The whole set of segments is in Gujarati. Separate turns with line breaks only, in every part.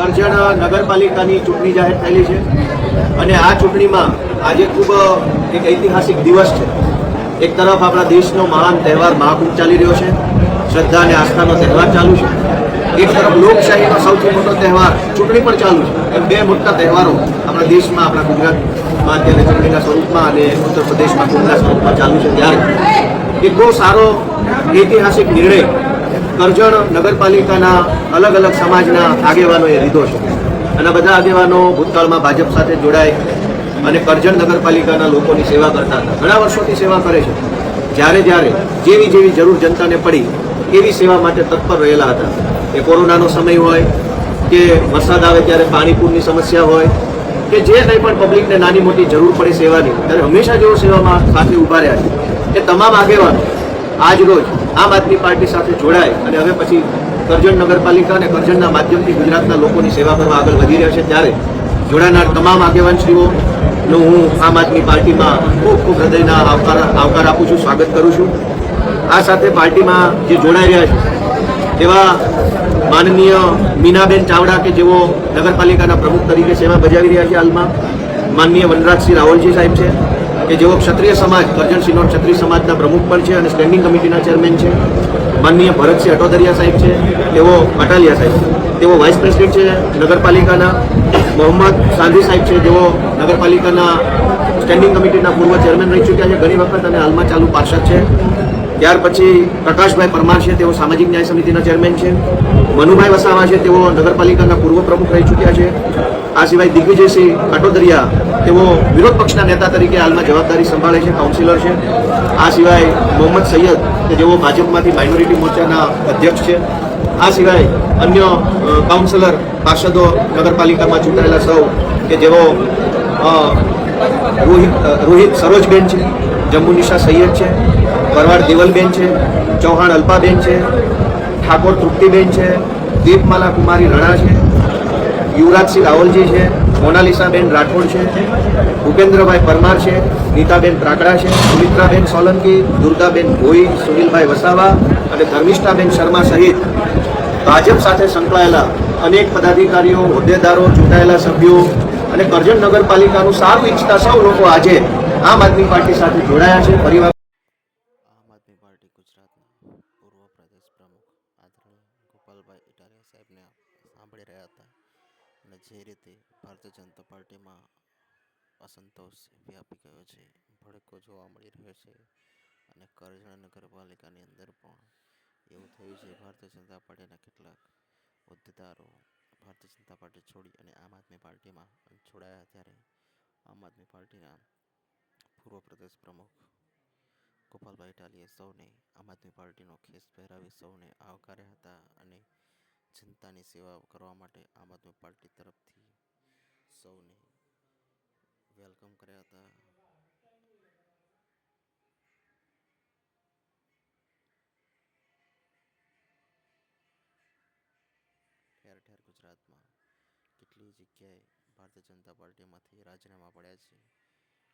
કરજણ નગરપાલિકાની ચૂંટણી જાહેર થયેલી છે. અને આ ચૂંટણીમાં આજે ખૂબ એક ઐતિહાસિક દિવસ છે. એક તરફ આપણા દેશનો મહાન તહેવાર મહાકુંભ ચાલી રહ્યો છે. શ્રદ્ધા અને આસ્થાનો તહેવાર ચાલુ છે. એક તરફ લોકશાહીનો સૌથી મોટો તહેવાર ચૂંટણી પણ ચાલુ છે. એમ બે મોટા તહેવારો આપણા દેશમાં, આપણા ગુજરાતમાં અત્યારે ચૂંટણીના સ્વરૂપમાં અને ઉત્તર પ્રદેશમાં ચૂંટણીના સ્વરૂપમાં ચાલુ છે. ત્યારે એક બહુ સારો ઐતિહાસિક નિર્ણય કરજણ નગરપાલિકાના અલગ અલગ સમાજના આગેવાનોએ લીધો છે. અને બધા આગેવાનો ભૂતકાળમાં ભાજપ સાથે જોડાય અને કરજણ નગરપાલિકાના લોકોની સેવા કરતા હતા. ઘણા વર્ષોથી સેવા કરે છે. જ્યારે જ્યારે જેવી જેવી જરૂર જનતાને પડી, એવી સેવા માટે તત્પર રહેલા હતા. એ કોરોનાનો સમય હોય, કે વરસાદ આવે ત્યારે પાણીપૂરની સમસ્યા હોય, કે જે કંઈ પણ પબ્લિકને નાની મોટી જરૂર પડે સેવાની, ત્યારે હંમેશા જેઓ સેવામાં સાથે ઊભા રહ્યા છે. એ તમામ આગેવાનો આજ રોજ આમ આદમી પાર્ટી સાથે જોડાય અને હવે પછી કરજણ નગરપાલિકા અને કરજણના માધ્યમથી ગુજરાતના લોકોની સેવા કરવા આગળ વધી રહ્યા છે, ત્યારે જોડાનાર તમામ આગેવાનશ્રીઓનો હું આમ આદમી પાર્ટીમાં ખૂબ ખૂબ હૃદયના આવકાર આવકાર આપું છું, સ્વાગત કરું છું. આ સાથે પાર્ટીમાં જે જોડાઈ રહ્યા છે એવા માનનીય મીનાબેન ચાવડા કે જેઓ નગરપાલિકાના પ્રમુખ તરીકે સેવા બજાવી રહ્યા છે હાલમાં, માનનીય વનરાજસિંહ રાવલજી સાહેબ છે. કે જેઓ ક્ષત્રિય સમાજ, કરજણ સિનોર ક્ષત્રિય સમાજના પ્રમુખ પણ છે અને સ્ટેન્ડિંગ કમિટીના ચેરમેન છે. માનનીય ભરતસિંહ અટોદરિયા સાહેબ છે, તેઓ અટાલિયા સાહેબ તેઓ વાઇસ પ્રેસિડેન્ટ છે નગરપાલિકાના, મોહમ્મદ સાંધી સાહેબ છે, જેઓ નગરપાલિકાના સ્ટેન્ડિંગ કમિટીના પૂર્વ ચેરમેન રહી ચૂક્યા છે. ઘણી વખત અને હાલમાં ચાલુ પાર્ષદ છે. ત્યાર પછી પ્રકાશભાઈ પરમાર છે, તેઓ સામાજિક ન્યાય સમિતિના ચેરમેન છે. મનુભાઈ વસાવા છે, તેઓ નગરપાલિકાના પૂર્વ પ્રમુખ રહી ચૂક્યા છે. આ સિવાય દિગ્વિજયસિંહ કાટોદરિયા તેઓ વિરોધ પક્ષના નેતા તરીકે હાલમાં જવાબદારી સંભાળે છે કાઉન્સિલર છે. આ સિવાય મોહમ્મદ સૈયદ, કે જેઓ ભાજપમાંથી માઇનોરિટી મોરચાના અધ્યક્ષ છે. આ સિવાય અન્ય કાઉન્સિલર પાર્ષદો નગરપાલિકામાં ચૂંટાયેલા સૌ, કે જેઓ રોહિત રોહિત સરોજબેન છે જમ્મુનિશા સૈયદ છે, ભરવાડ દેવલબેન છે, ચૌહાણ અલ્પાબેન છે, ઠાકોર તૃપ્તિબેન છે, દીપમાલા કુમારી રણા છે યુવરાજસિંહ રાવલજી છે, મોનાલિસાબેન રાઠોડ છે, ભૂપેન્દ્રભાઈ પરમાર છે, નીતાબેન પ્રાકડા છે, સુમિત્રાબેન સોલંકી, દુર્ગાબેન ભોઈ, સુનિલભાઈ વસાવા અને ધર્મિષ્ઠાબેન શર્મા સહિત ભાજપ સાથે સંકળાયેલા અનેક પદાધિકારીઓ, હોદ્દેદારો, ચૂંટાયેલા સભ્યો અને કરજણ નગરપાલિકાનું સારું ઈચ્છતા સૌ લોકો આજે આમ આદમી પાર્ટી સાથે જોડાયા છે. પરિવાર
પૂર્વ પ્રદેશ પ્રમુખ આદરણીય ગોપાલભાઈ ઇટાલિયા સાહેબને સાંભળી રહ્યા હતા. અને જે રીતે ભારતીય જનતા પાર્ટીમાં અસંતોષ વ્યાપી ગયો છે, ભડકો જોવા મળી રહ્યો છે અને કરજણ નગરપાલિકાની અંદર પણ એવું થયું છે, ભારતીય જનતા પાર્ટીના કેટલાક હોદ્દેદારો ભારતીય જનતા પાર્ટી છોડી અને આમ આદમી પાર્ટીમાં જોડાયા ત્યારે આમ આદમી પાર્ટીના પૂર્વ પ્રદેશ પ્રમુખ ગોપાલભાઈ ટાલીએ સૌને આમ આદમી પાર્ટીનો ખેસ પહેરાવી સૌને આવકાર્યા હતા અને જનતાની સેવા કરવા માટે આમ આદમી પાર્ટી સૌને વેલકમ કર્યા હતા. ઠેર ઠેર ગુજરાતમાં કેટલી જગ્યાએ ભારતીય જનતા પાર્ટીમાંથી રાજીનામા પડ્યા છે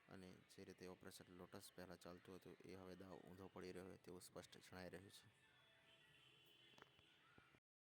અને જે રીતે ઓપરેશન લોટસ પહેલાં ચાલતું હતું, એ હવે દાવ ઊંધો પડી રહ્યો હોય તેવું સ્પષ્ટ જણાઈ રહ્યું છે.